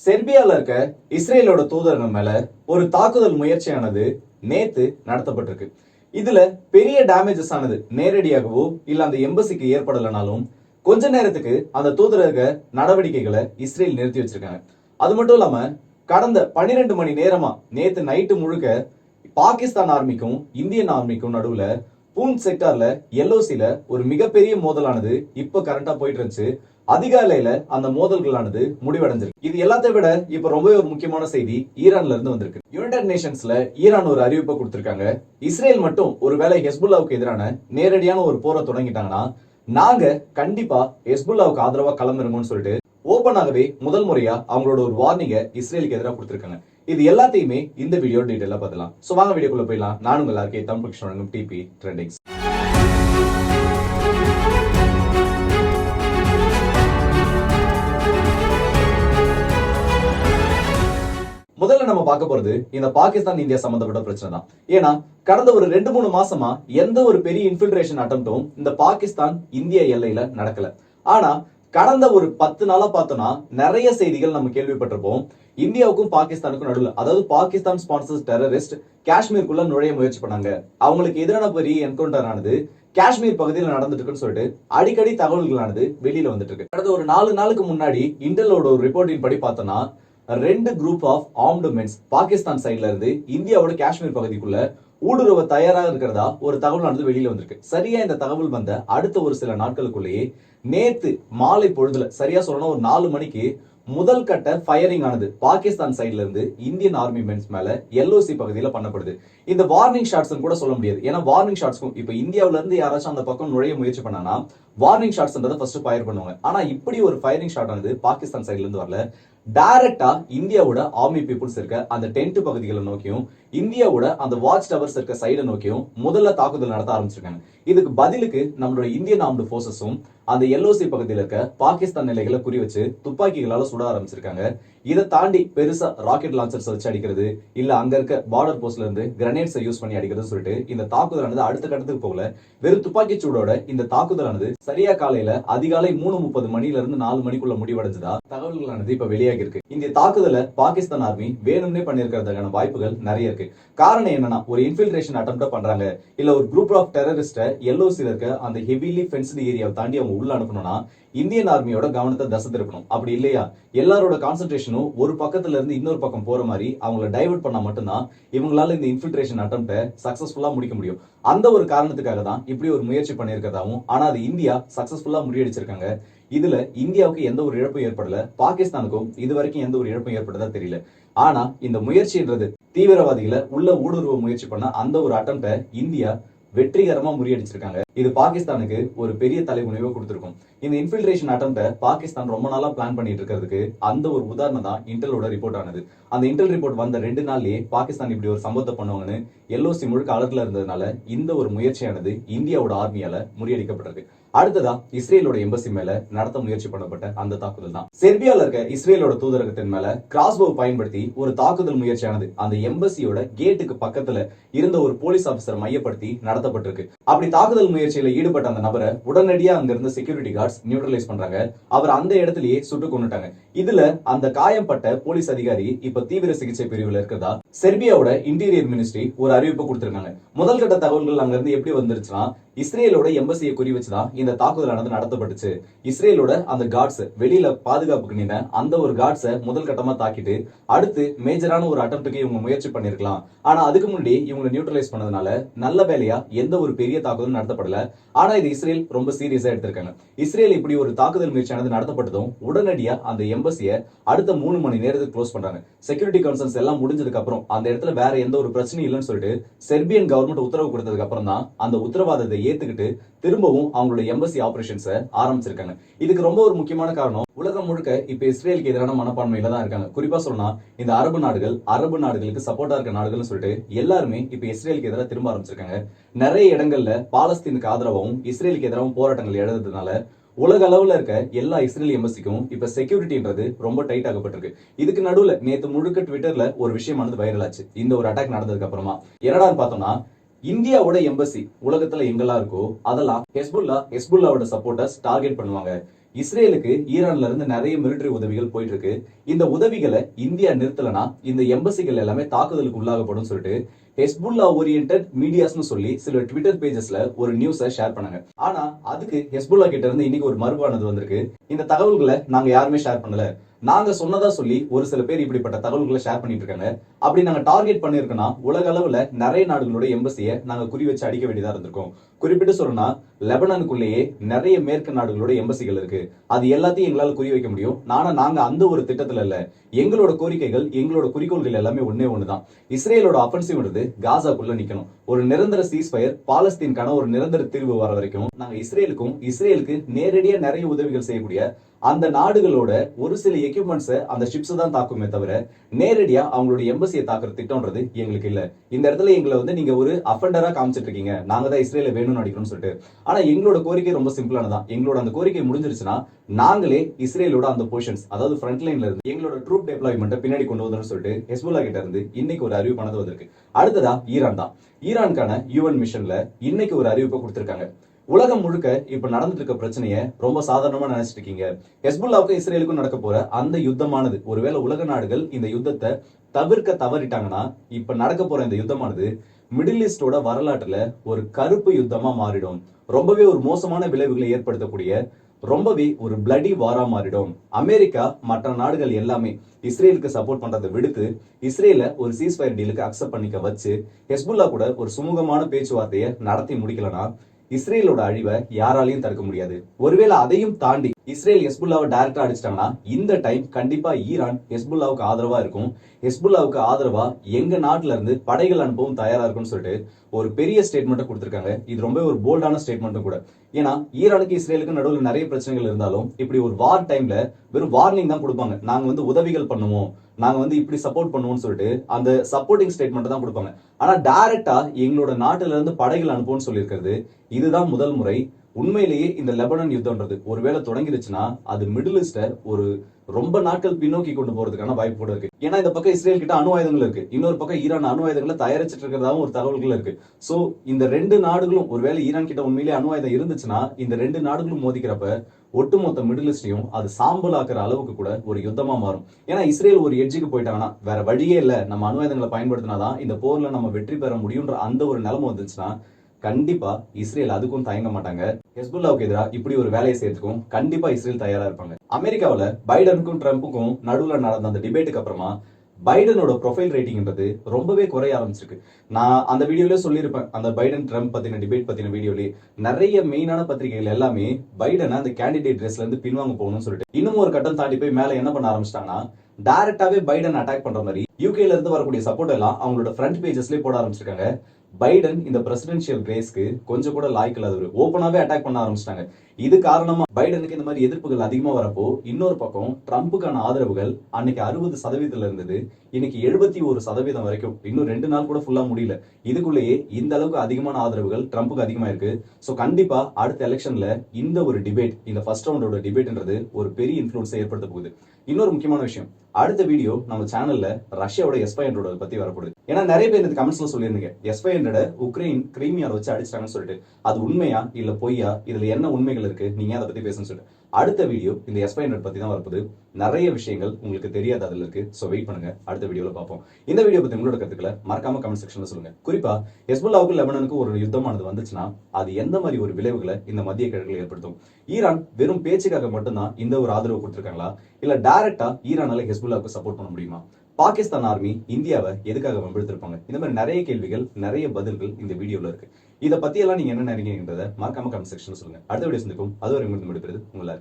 செர்பியால இருக்க இஸ்ரேலோட தூதரகம் மேல ஒரு தாக்குதல் முயற்சியானது நேத்து நடத்தப்பட்டிருக்கு. இதுல பெரிய டேமேஜஸ் ஆனது நேரடியாகவோ இல்ல அந்த எம்பசிக்கு ஏற்படலைனாலும் கொஞ்ச நேரத்துக்கு அந்த தூதரக நடவடிக்கைகளை இஸ்ரேல் நிறுத்தி வச்சிருக்காங்க. அது மட்டும் இல்லாம கடந்த 12 மணி நேரமா நேத்து நைட்டு முழுக்க பாகிஸ்தான் ஆர்மிக்கும் இந்தியன் ஆர்மிக்கும் நடுவுல பூன் செக்டார்ல எல்ஓசில ஒரு மிகப்பெரிய மோதலானது இப்ப கரண்டா போயிட்டு இருந்துச்சு. அதிகாலையில அந்த மோதல்களானது முடிவடைஞ்சிருக்கு. இது எல்லாத்தையும் விட இப்ப ரொம்பவே ஒரு முக்கியமான செய்தி ஈரான்ல இருந்து வந்திருக்கு. யுனைடெட் நேஷன்ஸ்ல ஈரான் ஒரு அறிவிப்பை கொடுத்திருக்காங்க. இஸ்ரேல் மட்டும் ஒருவேளை ஹெஸ்புல்லாவுக்கு எதிரான நேரடியான ஒரு போரை தொடங்கிட்டாங்கன்னா நாங்க கண்டிப்பா ஹெஸ்புல்லாவுக்கு ஆதரவா கிளம்பிருங்கன்னு சொல்லிட்டு ஓபனாகவே முதல் முறையா அவங்களோட ஒரு வார்னிங்க இஸ்ரேலுக்கு எதிராக கொடுத்திருக்காங்க. இது எல்லாத்தையுமே இந்த வீடியோ டீட்டெயிலாக பார்க்கலாம் ஸோ வாங்க வீடியோக்குள்ள போயிடலாம். நானும் உங்க எல்லாருக்கே தமிழ் கிருஷ்ணன் டிபி ட்ரெண்டிங்ஸ் பார்க்க போறது இந்த பாகிஸ்தான் இந்தியா சம்பந்தப்பட்ட பிரச்சனை தான். ஏன்னா கடந்த ஒரு ரெண்டு மூணு மாசமா எந்த ஒரு பெரிய இன்ஃபில்ட்ரேஷன் அட்டம்ப்டும் இந்த பாகிஸ்தான் இந்திய எல்லையில நடக்கல. ஆனா கடந்த ஒரு பத்து நாளா பார்த்தோம்னா நிறைய செய்திகள் நம்ம கேள்விப்பட்டிருப்போம். இந்தியாவுக்கும் பாகிஸ்தானுக்கும் நடுவில் அதாவது பாகிஸ்தான் ஸ்பான்சர்ஸ் டெரரிஸ்ட் காஷ்மீருக்குள்ள நுழைய முயற்சி பண்ணாங்க. அவங்களுக்கு எதிரான பெரிய என்கவுண்டர் ஆனது காஷ்மீர் பகுதியில் நடந்துட்டு இருக்குன்னு சொல்லிட்டு அடிக்கடி தகவல்களானது வெளியில வந்துட்டு இருக்கு கடந்த ஒரு நாலு நாளுக்கு முன்னாடி இன்டலோட ஒரு ரிப்போர்ட்டின் படி பார்த்தோம்னா ரெண்டு group of armed men's Pakistan சைடுல இருந்து இந்தியாவோட காஷ்மீர் பகுதிக்குள்ள ஊடுருவ தயாராக இருக்கிறதா ஒரு தகவலானது வெளியில வந்திருக்கு. சரியா இந்த தகவல் வந்த அடுத்த ஒரு சில நாட்களுக்குள்ளேயே நேத்து மாலை பொழுதுல சரியா சொல்லணும் ஒரு நாலு மணிக்கு முதல் கட்ட ஃபயரிங் ஆனது பாகிஸ்தான் சைடுல இருந்து இந்தியன் ஆர்மி மென்ஸ் மேல எல்ஓசி பகுதியில பண்ணப்படுது. இந்த வார்னிங் ஷாட்ஸ் கூட சொல்ல முடியாது. ஏன்னா வார்னிங் ஷாட்ஸ்க்கும் இப்ப இந்தியாவில இருந்து யாராச்சும் அந்த பக்கம் நுழைய முயற்சி பண்ணானா வார்னிங் ஷாட்ஸ்ன்றதை ஃபர்ஸ்ட் ஃபயர் பண்ணுவாங்க. ஆனா இப்படி ஒரு ஃபயரிங் ஷாட் ஆனது பாகிஸ்தான் சைடுல இருந்து வரல. டைரக்டா இந்தியாவோட ஆர்மி பீப்புள்ஸ் இருக்க அந்த டென்ட் பகுதிகளை நோக்கியும் இந்தியாவோட அந்த வாட்ச் டவர்ஸ் இருக்க சைடை நோக்கியும் முதல்ல தாக்குதல் நடத்த ஆரம்பிச்சிருக்காங்க. இதுக்கு பதிலுக்கு நம்மளோட இந்தியன் ஆர்ம்டு போர்சஸும் அந்த எல்ஓசி பகுதியில் இருக்க பாகிஸ்தான் நிலைகளை குறி வச்சு துப்பாக்கிகளால சுட ஆரம்பிச்சிருக்காங்க. இதை தாண்டி பெருசா ராக்கெட் லான்ச்சர்ஸ் வச்சு அடிக்கிறது இல்ல அங்க இருக்க பார்டர் போஸ்ட்ல இருந்து கிரனேட்ஸை யூஸ் பண்ணி அடிக்கிறது சொல்லிட்டு இந்த தாக்குதலானது அடுத்த கட்டத்துக்கு போகல. வெறும் துப்பாக்கி சூடோட இந்த தாக்குதலானது சரியா காலையில அதிகாலை மூணு முப்பது மணில இருந்து நாலு மணிக்குள்ள முடிவடைஞ்சதா தகவல்களானது இப்ப வெளியாகி இருக்கு இந்த தாக்குதலை பாகிஸ்தான் ஆர்மி வேணும்னே பண்ணிருக்கிறதுக்கான வாய்ப்புகள் நிறைய இருக்கு. காரணம் என்னன்னா ஒரு இன்ஃபில்ட்ரேஷன் அட்டம் பண்றாங்க. இல்ல ஒரு குரூப் ஆஃப் டெரரிஸ்ட எல்ஓசில இருக்க அந்த ஹெவிலி ஃபென்ஸ்டு ஏரியாவை தாண்டி அவங்க உள்ள அனுப்பணும்னா இந்தியன் ஆர்மியோட கவனத்தை தசை திருப்பணும். அப்படி இல்லையா? எல்லாரோட கான்சன்ட்ரேஷனும் ஒரு பக்கத்துல இருந்து இன்னொரு பக்கம் போற மாதிரி அவங்கள டைவர்ட் பண்ணா மட்டும்தான் இவங்களால இந்த இன்ஃபில்ட்ரேஷன் அட்டம் சக்சஸ்ஃபுல்லா முடிக்க முடியும். அந்த ஒரு காரணத்துக்காக தான் இப்படி ஒரு முயற்சி பண்ணியிருக்கிறதாவும் ஆனா அது இந்தியா சக்சஸ்ஃபுல்லா முறியடிச்சிருக்காங்க. இதுல இந்தியாவுக்கு எந்த ஒரு இழப்பும் ஏற்படல பாகிஸ்தானுக்கும் இது வரைக்கும் எந்த ஒரு இழப்பும் ஏற்பட்டதா தெரியல. ஆனா இந்த முயற்சின்றது தீவிரவாதிகளை உள்ள ஊடுருவ முயற்சி பண்ண அந்த ஒரு அட்டம்ப்ட இந்தியா வெற்றிகரமா முறியடிச்சிருக்காங்க. இது பாகிஸ்தானுக்கு ஒரு பெரிய தலைமுனைவை கொடுத்திருக்கும். இந்த இன்ஃபில்ட்ரேஷன் அட்டம்ப்ட பாகிஸ்தான் ரொம்ப நாளா பிளான் பண்ணிட்டு இருக்கிறதுக்கு அந்த ஒரு உதாரணம் தான் இன்டெலோட ரிப்போர்ட் ஆனது. அந்த இன்டல் ரிப்போர்ட் வந்த ரெண்டு நாள்லயே பாகிஸ்தான் இப்படி ஒரு சம்பவத்தை பண்ணுவாங்கன்னு எல்ஓசி முழுக்க அலர்ட்ல இருந்ததுனால இந்த ஒரு முயற்சியானது இந்தியாவோட ஆர்மியால முறியடிக்கப்பட்டிருக்கு. அடுத்ததா இஸ்ரேலோட எம்பசி மேல நடத்த முயற்சி பண்ணப்பட்ட அந்த தாக்குதல் தான் செர்பியால இருக்க இஸ்ரேலோட தூதரகத்தின் மேல கிராஸ்போ பயன்படுத்தி ஒரு தாக்குதல் முயற்சியானது அந்த எம்பசியோட கேட்டுக்கு பக்கத்துல இருந்த ஒரு போலீஸ் ஆபீசர் மையப்படுத்தி நடத்தப்பட்டிருக்கு. அப்படி தாக்குதல் முயற்சியில ஈடுபட்ட அந்த நபரை உடனடியா அங்க இருந்த செக்யூரிட்டி கார்ட்ஸ் நியூட்ரலைஸ் பண்றாங்க. அவர் அந்த இடத்திலேயே சுட்டு கொண்டுட்டாங்க இதுல அந்த காயம்பட்ட போலீஸ் அதிகாரி இப்ப தீவிர சிகிச்சை பிரிவுல இருக்கிறதா செர்பியாவோட இன்டீரியர் மினிஸ்ட்ரி ஒரு அறிவிப்பு கொடுத்திருக்காங்க. முதல் கட்ட தகவல்கள் அங்க இருந்து எப்படி வந்துருச்சுன்னா இஸ்ரேலோட எம்பசியை குறி வச்சுதான் இந்த தாக்குதலானது நடத்தப்பட்டுச்சு. இஸ்ரேலோட அந்த காட்ஸ் வெளியில பாதுகாப்புக்கு நின்ன அந்த ஒரு காட்ஸை முதல் கட்டமா தாக்கிட்டு அடுத்து மேஜரான ஒரு அட்டம்ப்டுக்கு இவங்க முயற்சி பண்ணிருக்கலாம். ஆனா அதுக்கு முன்னாடி இவங்க நியூட்ரலைஸ் பண்ணதுனால நல்ல வேலையா எந்த ஒரு பெரிய தாக்குதலும் நடத்தப்படல. ஆனா இது இஸ்ரேல் ரொம்ப சீரியஸா எடுத்திருக்காங்க. இஸ்ரேல் இப்படி ஒரு தாக்குதல் முயற்சியானது நடத்தப்பட்டதும் உடனடியா அந்த எம்பசியை அடுத்த மூணு மணி நேரத்துக்கு க்ளோஸ் பண்றாங்க. செக்யூரிட்டி கன்சர்ன்ஸ் எல்லாம் முடிஞ்சதுக்கு அப்புறம் அந்த இடத்துல வேற எந்த ஒரு பிரச்சனையும் இல்லைன்னு சொல்லிட்டு செர்பியன் கவர்மெண்ட் உத்தரவு கொடுத்ததுக்கு அப்புறம் தான் அந்த உத்தரவாதத்தை ஏத்துக்கிட்டு திரும்பவும் அவங்களோட எம்பசி ஆபரேஷன்ஸை ஆரம்பிச்சிருக்காங்க. இதுக்கு ரொம்ப ஒரு முக்கியமான காரணம் உலகம் முழுக்க இப்ப இஸ்ரேலுக்கு எதிரான மனப்பான்மையில தான் இருக்காங்க. குறிப்பா சொன்னா இந்த அரபு நாடுகள் அரபு நாடுகளுக்கு சப்போர்ட்டா இருக்க நாடுகள்னு சொல்லிட்டு எல்லாருமே இப்ப இஸ்ரேலுக்கு எதிராக திரும்ப ஆரம்பிச்சிருக்காங்க. நிறைய இடங்கள்ல பாலஸ்தீனுக்கு ஆதரவாகவும் இஸ்ரேலுக்கு எதிராகவும் போராட்டங்கள் எழுதுறதுனால உலக அளவுல இருக்க எல்லா இஸ்ரேல் எம்பசிக்கும் இப்ப செக்யூரிட்டின்றது ரொம்ப டைட் ஆகப்பட்டிருக்கு இதுக்கு நடுவுல நேத்து முழுக்க ட்விட்டர்ல ஒரு விஷயமானது வைரல் ஆச்சு. இந்த ஒரு அட்டாக் நடந்ததுக்கு அப்புறமா. என்னடான்னு பார்த்தோம்னா இந்தியாவோட எம்பசி உலகத்துல எங்கெல்லாம் இருக்கோ அதெல்லாம் ஹெஸ்புல்லா ஹெஸ்புல்லாவோட சப்போர்ட்டர்ஸ் டார்கெட் பண்ணுவாங்க. இஸ்ரேலுக்கு ஈரான்ல இருந்து நிறைய மிலிட்டரி உதவிகள் போயிட்டு இருக்கு இந்த உதவிகளை இந்தியா நிறுத்தலனா இந்த எம்பசிகள் எல்லாமே தாக்குதலுக்கு உள்ளாகப்படும் சொல்லிட்டு ஹெஸ்புல்லா ஓரியன்ட் மீடியாஸ்னு சொல்லி சில ட்விட்டர் பேஜஸ்ல ஒரு நியூஸை ஷேர் பண்ணாங்க. ஆனா அதுக்கு ஹெஸ்புல்லா கிட்ட இருந்து இன்னைக்கு ஒரு மறுபானது வந்திருக்கு. இந்த தகவல்களை நாங்க யாருமே ஷேர் பண்ணல. நாங்க சொன்னதா சொல்லி ஒரு சில பேர் இப்படிப்பட்ட தகவல்களை ஷேர் பண்ணிட்டு இருக்காங்க அப்படி நாங்க டார்கெட் பண்ணிருக்கோம்னா உலக அளவுல நிறைய நாடுகளோட எம்பசியை நாங்க குறி வச்சு அடிக்க வேண்டியதா இருந்திருக்கோம். குறிப்பிட்டு சொல்லணும்னா லெபனானுக்குள்ளேயே நிறைய மேற்கு நாடுகளோட எம்பசிகள் இருக்கு. அது எல்லாத்தையும் எங்களால குறி வைக்க முடியும். ஆனா நாங்க அந்த ஒரு திட்டத்துல இல்ல. எங்களோட கோரிக்கைகள் எங்களோட குறிக்கோள்கள் எல்லாமே ஒன்னே ஒண்ணுதான். இஸ்ரேலோட அஃபென்சிவ்ன்றது காசாக்குள்ள நிக்கணும். ஒரு நிரந்தர சீஸ்ஃபயர் பாலஸ்தீன்கான ஒரு நிரந்தர தீர்வு வர வரைக்கும் நாங்க இஸ்ரேலுக்கும் இஸ்ரேலுக்கு நேரடியா நிறைய உதவிகள் செய்யக்கூடிய அந்த நாடுகளோட ஒரு சில எக்யூப்மெண்ட்ஸை அந்த ஷிப்ஸ் தான் தாக்குமே தவிர நேரடியா அவங்களோட எம்பசியை தாக்குற திட்டம்ன்றது எங்களுக்கு இல்ல. இந்த இடத்துல எங்களை வந்து நீங்க ஒரு அஃபண்டரா காமிச்சிட்டு இருக்கீங்க. நாங்க தான் இஸ்ரேல வேணும்னு நடிக்கணும்னு சொல்லிட்டு. ஆனா எங்களோட கோரிக்கை ரொம்ப சிம்பிளானதான் எங்களோட அந்த கோரிக்கை முடிஞ்சிருச்சுன்னா நாங்களே இஸ்ரேலோட அந்த பொசிஷன்ஸ் அதாவது ஃப்ரண்ட் லைன்ல இருந்து எங்களோட ட்ரூப் டெப்ளாய்மெண்ட்டை பின்னாடி கொண்டு வந்தோம்னு சொல்லிட்டு ஹெஸ்புல்லா கிட்ட இருந்து இன்னைக்கு ஒரு அறிவிப்பானது வந்திருக்கு. அடுத்ததா ஈரான் தான். ஈரானுக்கான யூஎன் மிஷன்ல இன்னைக்கு ஒரு அறிவிப்பை கொடுத்திருக்காங்க. உலகம் முழுக்க இப்ப நடந்துட்டு இருக்க பிரச்சனையை ரொம்ப சாதாரணமா நினைச்சிட்டு இருக்கீங்க ஹெஸ்புல்லாவுக்கும் இஸ்ரேலுக்கும் நடக்க போற அந்த யுத்தமானது ஒருவேளை உலக நாடுகள் இந்த யுத்தத்தை தவிர்க்க தவறிட்டாங்கன்னா இப்ப நடக்க போற இந்த யுத்தமானது மிடில் ஈஸ்டோட வரலாற்றுல ஒரு கருப்பு யுத்தமா மாறிடும். ரொம்பவே ஒரு மோசமான விளைவுகளை ஏற்படுத்தக்கூடிய ரொம்பவே ஒரு பிளடி வாரா மாறிடும். அமெரிக்கா மற்ற நாடுகள் எல்லாமே இஸ்ரேலுக்கு சப்போர்ட் பண்றதை விடுத்து இஸ்ரேல ஒரு சீஸ்ஃபயர் டீலுக்கு அக்செப்ட் பண்ணிக்க வச்சு ஹெஸ்புல்லா கூட ஒரு சுமூகமான பேச்சுவார்த்தையை நடத்தி முடிக்கலனா இஸ்ரேலோட அழிவை யாராலையும் தடுக்க முடியாது. ஒருவேளை அதையும் தாண்டி இஸ்ரேல் ஹெஸ்புல்லாவை டைரக்டா அடிச்சிட்டாங்கன்னா இந்த டைம் கண்டிப்பா ஈரான் ஹெஸ்புல்லாவுக்கு ஆதரவா இருக்கும். ஹெஸ்புல்லாவுக்கு ஆதரவா எங்க நாட்டுல இருந்து படைகள் அனுப்பவும் தயாரா இருக்கும்னு சொல்லிட்டு ஒரு பெரிய ஸ்டேட்மெண்ட்டை கொடுத்துருக்காங்க. இது ரொம்ப ஒரு போல்டான ஸ்டேட்மெண்ட்டும் கூட. ஏன்னா ஈரானுக்கு இஸ்ரேலுக்கு நடுவில் நிறைய பிரச்சனைகள் இருந்தாலும் இப்படி ஒரு வார் டைம்ல வெறும் வார்னிங் தான் கொடுப்பாங்க. நாங்க வந்து உதவிகள் பண்ணுவோம். நாங்க வந்து இப்படி சப்போர்ட் பண்ணுவோம்னு சொல்லிட்டு அந்த சப்போர்ட்டிங் ஸ்டேட்மெண்ட் தான் கொடுப்பாங்க. ஆனா டைரக்டா எங்களோட நாட்டுல இருந்து படைகள் அனுப்புவோம்னு சொல்லியிருக்கிறது இதுதான் முதல் முறை. உண்மையிலேயே இந்த லெபனன் யுத்தம்ன்றது ஒருவேளை தொடங்கிருச்சுன்னா அது மிடில் ஈஸ்டர் ஒரு ரொம்ப நாட்கள் பின்னோக்கி கொண்டு போறதுக்கான வாய்ப்பு கூட இருக்கு. ஏன்னா இந்த பக்கம் இஸ்ரேல் கிட்ட அணு ஆயுதங்கள் இருக்கு. இன்னொரு பக்கம் ஈரான் அணு ஆயுதங்களை தயாரிச்சிட்டு இருக்கிறதாவும் ஒரு தகவல்கள் இருக்கு. சோ இந்த ரெண்டு நாடுகளும் ஒருவேளை ஈரான் கிட்ட உண்மையிலேயே அணு ஆயுதம் இருந்துச்சுன்னா இந்த ரெண்டு நாடுகளும் மோதிக்கிறப்ப ஒட்டுமொத்த மிடில் ஈஸ்டையும் அது சாம்பல் ஆக்குற அளவுக்கு கூட ஒரு யுத்தமா மாறும். ஏன்னா இஸ்ரேல் ஒரு எட்ஜுக்கு போயிட்டாங்கன்னா வேற வழியே இல்ல. நம்ம அணுவாயுதங்களை பயன்படுத்தினாதான் இந்த போர்ல நம்ம வெற்றி பெற முடியும்ன்ற அந்த ஒரு நிலைமை வந்துச்சுன்னா கண்டிப்பா இஸ்ரேல் அதுக்கும் தயங்க மாட்டாங்க. ஹெஸ்புல்லாவுக்கு எதிராக இப்படி ஒரு வேலையை செய்யறதுக்கும் கண்டிப்பா இஸ்ரேல் தயாரா இருப்பாங்க. அமெரிக்காவில் பைடனுக்கும் ட்ரம்ப்புக்கும் நடுவுல நடந்த அந்த டிபேட்டுக்கு அப்புறமா பைடனோட ப்ரொஃபைல் ரேட்டிங்ன்றது ரொம்பவே குறைய ஆரம்பிச்சிருக்கு. நான் அந்த வீடியோல சொல்லியிருப்பேன் அந்த பைடன் ட்ரம்ப் பத்தின டிபேட் பத்தின வீடியோலயே நிறைய மெயினான பத்திரிகைகள் எல்லாமே பைடனை அந்த கேண்டிடேட் ட்ரெஸ்ல இருந்து பின்வாங்க போகணும்னு சொல்லிட்டு இன்னும் ஒரு கட்டம் தாண்டி போய் மேல என்ன பண்ண ஆரம்பிச்சிட்டாங்கன்னா டைரக்டாவே பைடன் அட்டாக் பண்ற மாதிரி யூகேல இருந்து வரக்கூடிய சப்போர்ட் எல்லாம் அவங்களோட ஃப்ரண்ட் பேஜஸ்லயே போட ஆரம்பிச்சிருக்காங்க. பைடன் இந்த பிரசிடென்ஷியல் ரேஸ்க்கு கொஞ்சம் கூட லாய்க்கு இல்லாதவர். ஓப்பனாவே அட்டாக் பண்ண ஆரம்பிச்சிட்டாங்க. இது காரணமா பைடனுக்கு இந்த மாதிரி எதிர்ப்புகள் அதிகமா வரப்போ இன்னொரு பக்கம் ட்ரம்ப்புக்கான ஆதரவுகள் அன்னைக்கு அறுபது சதவீதத்துல இருந்தது. இன்னைக்கு எழுபத்தி ஒரு சதவீதம் வரைக்கும். இன்னும் ரெண்டு நாள் கூட ஃபுல்லா முடியல. இதுக்குள்ளேயே இந்த அளவுக்கு அதிகமான ஆதரவுகள் ட்ரம்ப்புக்கு அதிகமா இருக்கு சோ கண்டிப்பா அடுத்த எலெக்ஷன்ல இந்த ஒரு டிபேட் இந்த ஃபர்ஸ்ட் ரவுண்டோட டிபேட்ன்றது ஒரு பெரிய இன்ஃபுளுன்ஸை ஏற்படுத்த போகுது. இன்னொரு முக்கியமான விஷயம். அடுத்த வீடியோ நம்ம சேனல்ல ரஷ்யாவோட எஸ்பை ஹண்ட்ரோட பத்தி வரப்படுது ஏன்னா நிறைய பேர் இந்த கமெண்ட்ஸ்ல சொல்லியிருந்தீங்க. எஸ்பை ஹண்ட்ரட் உக்ரைன் கிரீமியால வச்சு அடிச்சிட்டாங்கன்னு சொல்லிட்டு. அது உண்மையா இல்ல பொய்யா? இதுல என்ன உண்மைகள் இருக்கு. நீங்க அதை பத்தி பேசணும்னு சொல்லிட்டு. அடுத்த வீடியோ இந்த எஸ்பை பத்தி தான் வரப்போகுது நிறைய விஷயங்கள் உங்களுக்கு தெரியாத அதுல இருக்கு. ஸோ வெயிட் பண்ணுங்க. அடுத்த வீடியோல பார்ப்போம். இந்த வீடியோ பத்தி உங்களோட கருத்துக்களை மறக்காம கமெண்ட் செக்ஷன்ல சொல்லுங்க. குறிப்பா ஹெஸ்புல்லாவுக்கும் லெபனனுக்கு ஒரு யுத்தமானது வந்துச்சுன்னா அது எந்த மாதிரி ஒரு விளைவுகளை இந்த மத்திய கிழக்கில் ஏற்படுத்தும்? ஈரான் வெறும் பேச்சுக்காக மட்டும்தான் இந்த ஒரு ஆதரவு கொடுத்துருக்காங்களா? இல்ல டைரக்டா ஈரானால ஹெஸ்புல்லாவுக்கு சப்போர்ட் பண்ண முடியுமா? பாகிஸ்தான் ஆர்மி இந்தியாவை எதுக்காக வம்பிழுத்திருப்பாங்க? இந்த மாதிரி நிறைய கேள்விகள் நிறைய பதில்கள் இந்த வீடியோல இருக்கு. இதை பத்தி எல்லாம் நீங்க என்ன நினைக்கிறீங்கன்றத மறக்காம கமெண்ட் செக்ஷன் சொல்லுங்க. அடுத்த வீடியோ சந்திக்கும் அது ஒரு முடிப்பது உங்களா